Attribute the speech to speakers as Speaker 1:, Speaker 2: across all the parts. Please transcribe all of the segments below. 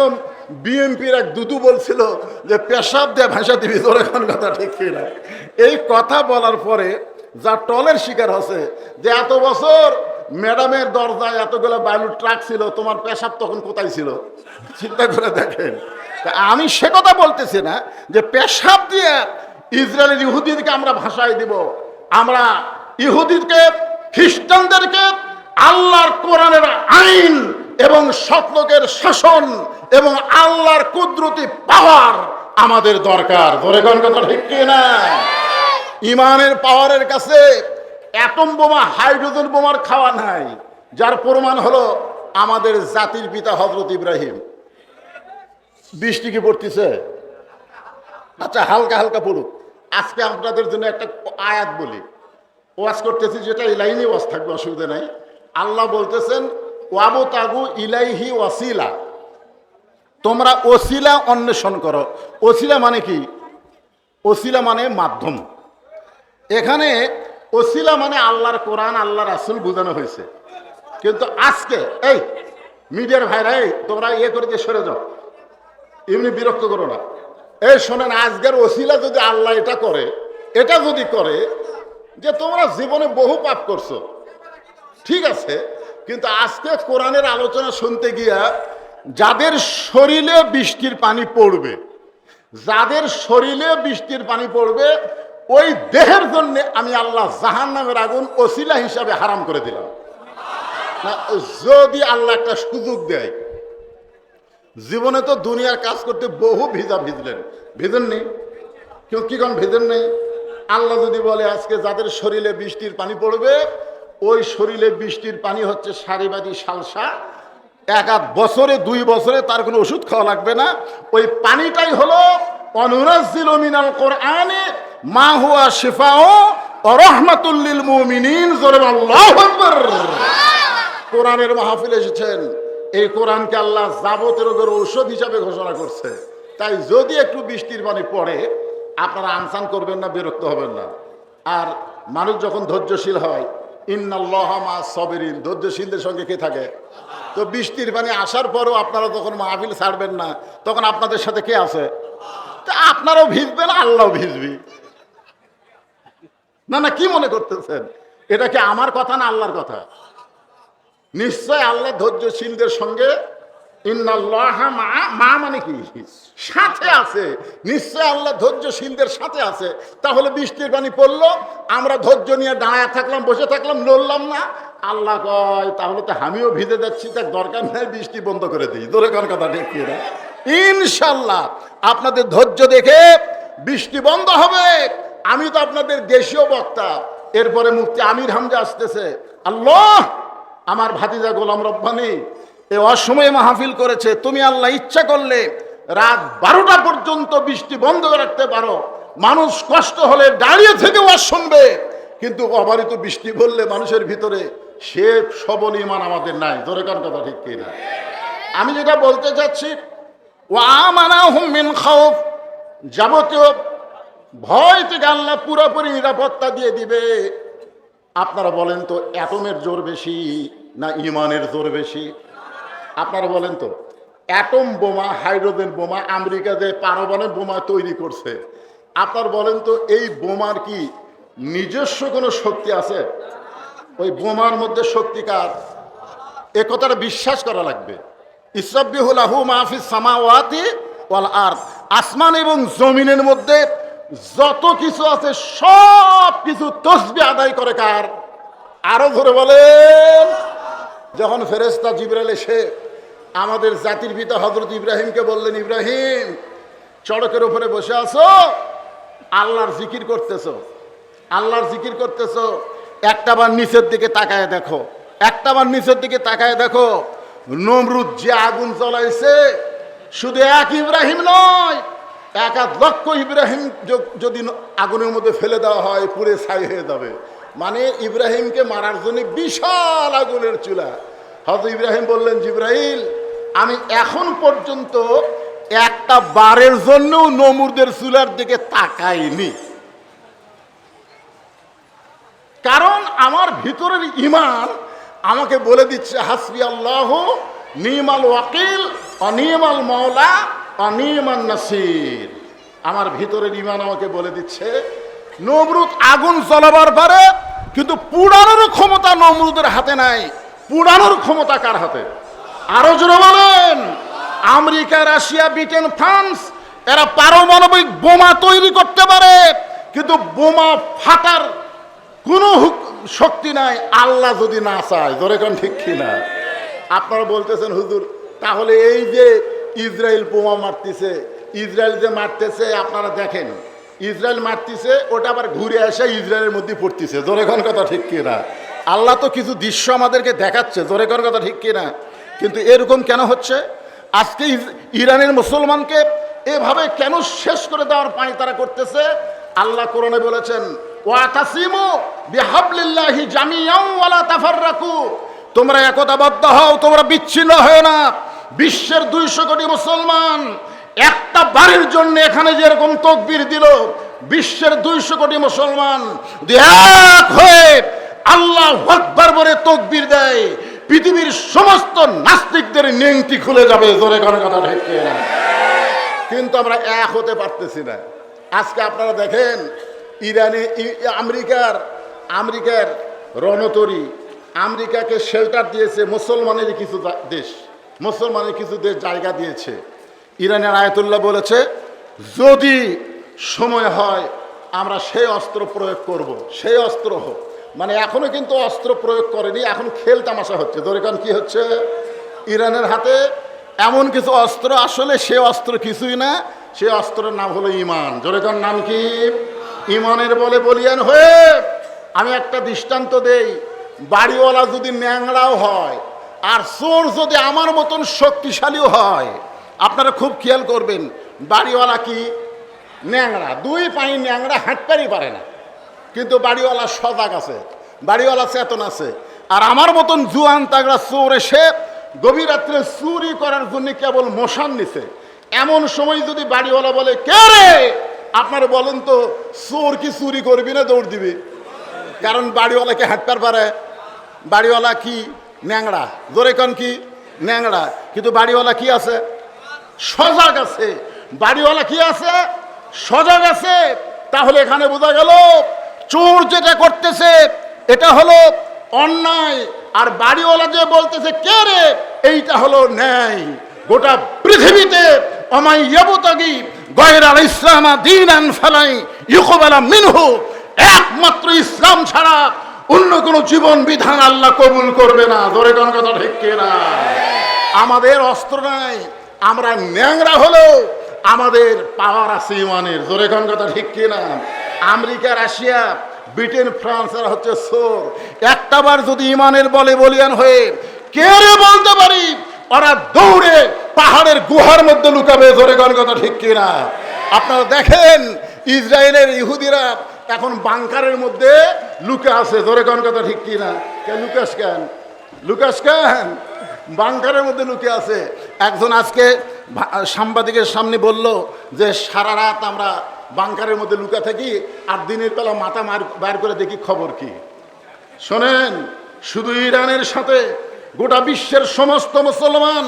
Speaker 1: মতন বিএনপির এক দুদু বলছিল যে পেশাব দিয়ে ভাষা দিবি, তোর এখন কথা ঠিক না এই কথা বলার পরে যা টলের শিকার হচ্ছে যে এত বছর ম্যাডামের দরজায় এতগুলো বালুর ট্রাক ছিল, তোমার পেশাব তখন কোথায় ছিল? চিন্তা করে দেখেন। আমি সে কথা বলতেছি না যে পেশাব দিয়ে ইসরায়েলের ইহুদিদেরকে আমরা ভাষায় দিব। আমরা ইহুদিকে খ্রিস্টানদেরকে, আল্লাহর কোরআনের আইন এবং সৎলোকের শাসন এবং আল্লাহর কুদরতি পাওয়ার আমাদের দরকার। ধরে কোন কথা ঠিক না ইমানের পাওয়ারের কাছে অ্যাটম বোমা, হাইড্রোজেন বোমার খাওয়া নাই, যার প্রমাণ হলো আমাদের জাতির পিতা হজরত ইব্রাহিম। বৃষ্টি কি পড়তেছে? আচ্ছা হালকা হালকা পড়ুক। আজকে আপনাদের জন্য একটা আয়াত বলি। ওয়াজ করতেছি যেটা, এই লাইনে ওয়াজ থাকবে, অসুবিধা নাই। আল্লাহ বলতেছেন ওয়াবো তাগু ইলাইহি ওয়াসিলা। তোমরা ওসিলা অন্বেষণ করো। ওসিলা মানে কি? ওসিলা মানে মাধ্যম। এখানে ওসিলা মানে আল্লাহর কোরআন আল্লাহ রাসুল বোঝানো হয়েছে। কিন্তু আজকে, এই মিডিয়ার ভাইরা, এই তোমরা ইয়ে করে দিয়ে সরে যাও। এমনি বিরক্ত করো না। এই শোনেন, আজকের ওসিলা যদি আল্লাহ এটা করে, এটা যদি করে, যে তোমরা জীবনে বহু পাপ করছ, ঠিক আছে কিন্তু আজকে কোরআনের আলোচনা শুনতে গিয়া যাদের শরীরে বৃষ্টির পানি পড়বে, যাদের শরীরে বৃষ্টির পানি পড়বে, ওই দেহের জন্য আমি আল্লাহ জাহান নামের আগুন ওসিলা হিসাবে হারাম করে দিলাম। যদি আল্লাহ একটা সুযোগ দেয়, জীবনে তো দুনিয়ার কাজ করতে বহু ভিজা ভিজলেন। ভিজেননি? কেউ কি কোন ভিজেন নেই আল্লাহ যদি বলে আজকে যাদের শরীরে বৃষ্টির পানি পড়বে ওই শরীরে বৃষ্টির পানি হচ্ছে সারিবাদী সালসা এক আধ বছরে, দুই বছরে তার কোনো ওষুধ খাওয়া লাগবে না। ওই পানিটাই হলো অনুরাজিল মিনাল কোরআনে, মা হুয়া শিফাও রহমাতুল্লিল মুমিনিন, জোরে আল্লাহু কোরআনের মাহফিল এসেছেন। এই কোরআনকে আল্লাহ যাবতের রোগের ঔষধ হিসাবে ঘোষণা করছে। তাই যদি একটু বৃষ্টির পানি পড়ে, আপনারা আনসান করবেন না, বিরক্ত হবেন না। আর মানুষ যখন ধৈর্যশীল হয় ইন্নাল্লাহমা সবেরিন। ধৈর্যশীলদের সঙ্গে কে থাকে? তো বৃষ্টির পানি আসার পরও আপনারা যখন মাহফিল ছাড়বেন না। তখন আপনাদের সাথে কে আছে? তা আপনারাও ভিজবেন, আল্লাহ ভিজবি। না না, কি মনে করতেছেন? এটা কি আমার কথা না আল্লাহর কথা? নিশ্চয় আল্লাহ ধৈর্যশীলদের সঙ্গে মা মানে কি সাথে আছে, নিশ্চয় আল্লাহ ধৈর্যশীলদের সাথে আছে। তাহলে বৃষ্টির পানি পড়ল, আমরা ধৈর্য নিয়ে দাঁড়ায় থাকলাম, বসে থাকলাম, নড়লাম না। আল্লাহ কয়, তাহলে তো আমিও ভিজে যাচ্ছি, তার দরকার নেই, বৃষ্টি বন্ধ করে দিই। দূরে কোন কথা ঠিক না? ইনশাল্লাহ আপনাদের ধৈর্য দেখে বৃষ্টি বন্ধ হবে। আমি তো আপনাদের দেশীয় বক্তা। এরপরে মুক্তি আমির হামজা আসতেছে, আল্লাহ, আমার ভাতিজা গোলাম রব্বানি এ অসময়ে মাহফিল করেছে, তুমি আল্লাহ ইচ্ছা করলে রাত বারোটা পর্যন্ত বৃষ্টি বন্ধ রাখতে পারো। মানুষ কষ্ট হলে দাঁড়িয়ে থেকে ওয়াজ শুনবে, কিন্তু অবারিত বৃষ্টি বললে মানুষের ভিতরে সে সবল ইমান আমাদের নাই। জোরে কার কথা ঠিক কিনা? আমি যেটা বলতে চাচ্ছি ও আমানা হুমিন খাউফ, যাবতীয় ভয় থেকে আল্লাহ পুরোপুরি নিরাপত্তা দিয়ে দিবে। আপনারা বলেন তো অ্যাটমের জোর বেশি না ইমানের জোর বেশি? আপনারা বলেন তো, অ্যাটম বোমা, হাইড্রোজেন বোমা, আমেরিকা যে পারমাণবিক বোমা তৈরি করছে, আপনার বলেন তো এই বোমার কি নিজস্ব কোনো শক্তি আছে? ওই বোমার মধ্যে শক্তিকার এ কথাটা বিশ্বাস করা লাগবে। ইসরাবিহুল আহু মাহফিজ সামাওয়াতি ওয়াল আর আসমান এবং জমিনের মধ্যে যত কিছু আছে সব কিছু তসবি আদায় করে কার? আরও ধরে বলেন। যখন ফেরেস্তা জিবরাল এসে আমাদের জাতির পিতা হজরত ইব্রাহিমকে বললেন, ইব্রাহিম, চড়কের উপরে বসে আছো? আল্লাহর জিকির করতেছো। আল্লাহর জিকির করতেছো। একটা বার নিচের দিকে তাকায় দেখো। একটা বার নিচের দিকে তাকায় দেখো, নমরুদ যে আগুন জ্বলাইছে, শুধু এক ইব্রাহিম নয়, এক লক্ষ ইব্রাহিম যদি আগুনের মধ্যে ফেলে দেওয়া হয় পুরে ছাই হয়ে যাবে। মানে ইব্রাহিমকে মারার জন্য বিশাল আগুনের চুলা। হয়তো ইব্রাহিম বললেন জিব্রাহিল আমি এখন পর্যন্ত একটা বারের জন্যও নমুরদের চুলার দিকে তাকাইনি। কারণ আমার ভিতরের ইমান আমাকে বলে দিচ্ছে, হাসবি আল্লাহ, নিমাল ওয়াকিল অনিমাল মৌলা অনিয়মান নাসির। আমার ভিতরের ইমান আমাকে বলে দিচ্ছে নমরুদ আগুন জ্বলাবার পারে কিন্তু পুড়ানোর ক্ষমতা নমরুদের হাতে নাই। পুড়ানোর ক্ষমতা কার হাতে? আরও জোরে বলেন। আমেরিকা, রাশিয়া, ব্রিটেন, ফ্রান্স, এরা পারমাণবিক বোমা তৈরি করতে পারে, কিন্তু বোমা ফাটার কোনো শক্তি নাই। আল্লাহ যদি না চায় ধরে কোন ঠিক কিনা? আপনারা বলতেছেন, হুজুর, তাহলে এই যে ইসরায়েল বোমা মারতেছে, ইসরায়েল যে মারতেছে, আপনারা দেখেন। ইসরায়েল মারতেছে, ওটা আবার ঘুরে এসে ইসরায়েলের মধ্যে পড়তেছে। জোরে কোন কথা ঠিক কিনা? আল্লাহ তো কিছু দৃশ্য আমাদেরকে দেখাচ্ছে, জোরে কোন কথা ঠিক কিনা? কিন্তু এরকম কেন হচ্ছে? আজকে ইরানের মুসলমানকে এভাবে কেন শেষ করে দেওয়ার পানি তারা করতেছে? আল্লাহ কোরআনে বলেছেন তোমরা একতাবদ্ধ হও, তোমরা বিচ্ছিন্ন হও না। বিশ্বের দুইশো কোটি মুসলমান একটা বাড়ির জন্য এখানে যেরকম তকবির দিল, বিশ্বের দুইশো কোটি মুসলমান আল্লাহ আকবার বলে তকবির দেয়। পৃথিবীর সমস্ত নাস্তিকদের নেংটি খুলে যাবে, জোরে কোনো কথা না। কিন্তু আমরা এক হতে পারতেছি না। আজকে আপনারা দেখেন, ইরানে আমেরিকার আমেরিকার রণতরী, আমেরিকাকে শেল্টার দিয়েছে মুসলমানের কিছু দেশ, মুসলমানের কিছু দেশ জায়গা দিয়েছে। ইরানের আয়াতুল্লাহ বলেছে, যদি সময় হয়, আমরা সেই অস্ত্র প্রয়োগ করব। সেই অস্ত্র হোক। মানে এখনও কিন্তু অস্ত্র প্রয়োগ করেনি, এখন খেল তামাশা হচ্ছে। দরিকান, কি হচ্ছে? ইরানের হাতে এমন কিছু অস্ত্র, আসলে সে অস্ত্র কিছুই না, সে অস্ত্রের নাম হলো ইমান। জোরেকার নাম কি? ইমানের বলে বলিয়ান হয়ে আমি একটা দৃষ্টান্ত দেই, বাড়িওয়ালা যদি ন্যাংড়াও হয়, আর চোর যদি আমার মতন শক্তিশালীও হয় আপনারা খুব খেয়াল করবেন, বাড়িওয়ালা কি ন্যাংড়া, দুই পাই ন্যাংড়া হাঁটতেই পারে না। কিন্তু বাড়িওয়ালা সজাগ আছে, বাড়িওয়ালা চেতন আছে। আর আমার মতন জুয়ান তাগড়া চোর এসে গভীর রাত্রে চুরি করার জন্য কেবল মশান নিছে। এমন সময় যদি বাড়িওয়ালা বলে, কে রে? আপনারা বলেন তো, চোর কি চুরি করবি না দৌড় দিবি? কারণ বাড়িওয়ালাকে হাঁটতে পারে? বাড়িওয়ালা কি ন্যাংড়া? জোরে কন কি ন্যাংড়া। কিন্তু বাড়িওয়ালা কি আছে? সজাগ আছে। বাড়িওয়ালা কি আছে? সজাগ আছে। তাহলে এখানে বোঝা গেল, চোর যেটা করতেছে, এটা হলো অন্যায়। আর বাড়িওয়ালা যে বলতেছে, কে রে? এইটা হলো ন্যায়। গোটা পৃথিবীতে অমাই ইয়াবতাগি ইসলামা দিনান ফালাই ইউকবালা মিনহু। একমাত্র ইসলাম ছাড়া অন্য কোনো জীবন বিধান আল্লাহ কবুল করবে না। ধরে কোন কথা না আমাদের অস্ত্র নাই। আমরা ন্যাংরা হলেও আমাদের পাওয়ার আছে ইমানের। জোরে কোন কথা ঠিক কিনা? আমেরিকা, রাশিয়া, ব্রিটেন, ফ্রান্স, এরা হচ্ছে সোর একটাবার যদি ইমানের বলে বলিয়ান হয়ে কে রে বলতে পারি, ওরা দৌড়ে পাহাড়ের গুহার মধ্যে লুকাবে। জোরে কোন কথা ঠিক কিনা? আপনারা দেখেন, ইসরায়েলের ইহুদিরা এখন বাংকারের মধ্যে লুকে আছে। জোরে কোন কথা ঠিক কিনা? কে লুকাস কেন? লুকাস কেন? বাংকারের মধ্যে লুকে আছে। একজন আজকে সাংবাদিকের সামনে বলল যে, সারা রাত আমরা বাংকারের মধ্যে লুকা থাকি আর দিনের বেলা মাথা মার বার করে দেখি খবর কি। শোনেন, শুধু ইরানের সাথে গোটা বিশ্বের সমস্ত মুসলমান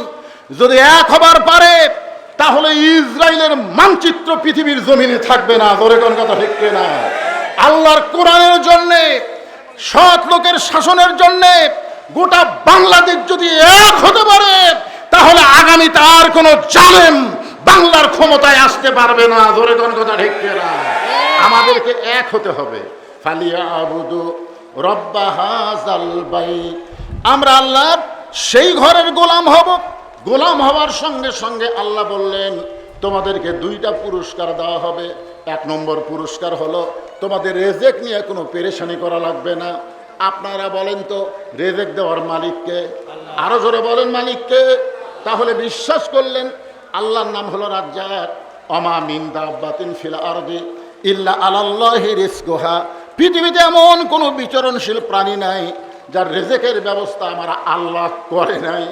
Speaker 1: যদি এক হবার পারে, তাহলে ইসরায়েলের মানচিত্র পৃথিবীর জমিনে থাকবে না। ধরে কোন কথা ঠিক না আল্লাহর কোরআনের জন্যে, সৎ লোকের শাসনের জন্যে গোটা বাংলাদেশ যদি এক হতে পারে তাহলে আগামীতে আর কোনো জালেম বাংলার ক্ষমতায় আসতে পারবে না। ধরে কোন কথা ঠিক না আমাদেরকে এক হতে হবে। ফালিয়া আবুদু রব্বা হাজাল বাই আমরা আল্লাহর সেই ঘরের গোলাম হব। গোলাম হওয়ার সঙ্গে সঙ্গে আল্লাহ বললেন তোমাদেরকে দুইটা পুরস্কার দেওয়া হবে। এক নম্বর পুরস্কার হলো তোমাদের রেজেক নিয়ে কোনো পেরেশানি করা লাগবে না। আপনারা বলেন তো রেজেক দেওয়ার মালিককে? আরও জোরে বলেন মালিককে। তাহলে বিশ্বাস করলেন, আল্লাহর নাম হলো রাজ্জাক। অমা মিন দাব্বাতিন ফিল আরদি ইল্লা আলাল্লাহি রিজকুহা। পৃথিবীতে এমন কোনো বিচরণশীল প্রাণী নাই, যার রেজেকের ব্যবস্থা আমার আল্লাহ করে নাই।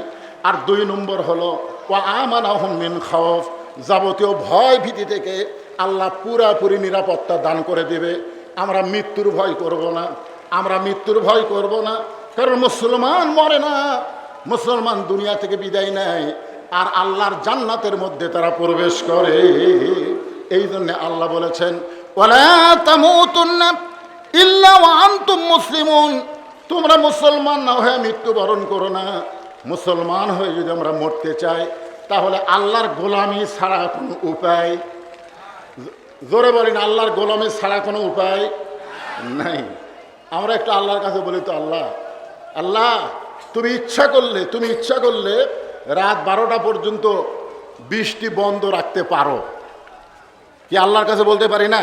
Speaker 1: আর দুই নম্বর হলো ও আমানাহুম মিন খাওফ, যাবতীয় ভয় ভীতি থেকে আল্লাহ পুরাপুরি নিরাপত্তা দান করে দেবে। আমরা মৃত্যুর ভয় করব না, আমরা মৃত্যুর ভয় করব না, কারণ মুসলমান মরে না। মুসলমান দুনিয়া থেকে বিদায় নেয়, আর আল্লাহর জান্নাতের মধ্যে তারা প্রবেশ করে। এই জন্যে আল্লাহ বলেছেন তোমরা মুসলমান না হয়ে মৃত্যুবরণ করো না। মুসলমান হয়ে যদি আমরা মরতে চাই, তাহলে আল্লাহর গোলামি ছাড়া কোনো উপায় জোরে বলেন, আল্লাহর গোলামি ছাড়া কোনো উপায় নাই। আমরা একটু আল্লাহর কাছে বলি তো, আল্লাহ আল্লাহ তুমি ইচ্ছা করলে, তুমি ইচ্ছা করলে রাত বারোটা পর্যন্ত বৃষ্টি বন্ধ রাখতে পারো। কি আল্লাহর কাছে বলতে পারি না?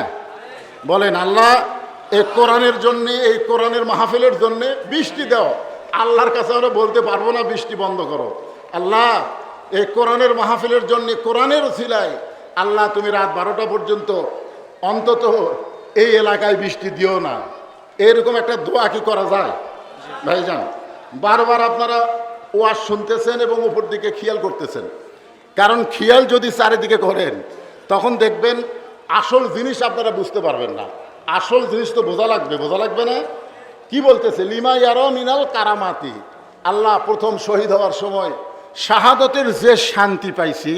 Speaker 1: বলেন, আল্লাহ, এই কোরআনের জন্যে, এই কোরআনের মাহফিলের জন্যে বৃষ্টি দাও। আল্লাহর কাছে আমরা বলতে পারব না, বৃষ্টি বন্ধ করো। আল্লাহ, এই কোরআনের মাহফিলের জন্যে, কোরআনের ছিলাই আল্লাহ, তুমি রাত বারোটা পর্যন্ত অন্তত এই এলাকায় বৃষ্টি দিও না। এরকম একটা দোয়া কি করা যায়? ভাইজান বারবার আপনারা ওয়াজ শুনতেছেন এবং উপর দিকে খেয়াল করতেছেন। কারণ খেয়াল যদি চারিদিকে করেন, তখন দেখবেন আসল জিনিস আপনারা বুঝতে পারবেন না। আসল জিনিস তো বোঝা লাগবে বোঝা লাগবে না? কি বলতেছে? লিমা ইয়ারো মিনাল কারামাতি। আল্লাহ প্রথম শহীদ হওয়ার সময় শাহাদতের যে শান্তি পাইছি,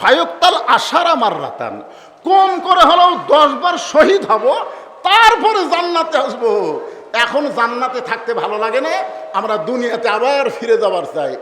Speaker 1: ফায়ুক্তাল আশার আমার রাতান কম করে হলেও দশবার শহীদ হব, তারপরে জান্নাতে আসব। এখন জান্নাতে থাকতে ভালো লাগে না আমরা দুনিয়াতে আবার ফিরে যাবার চাই।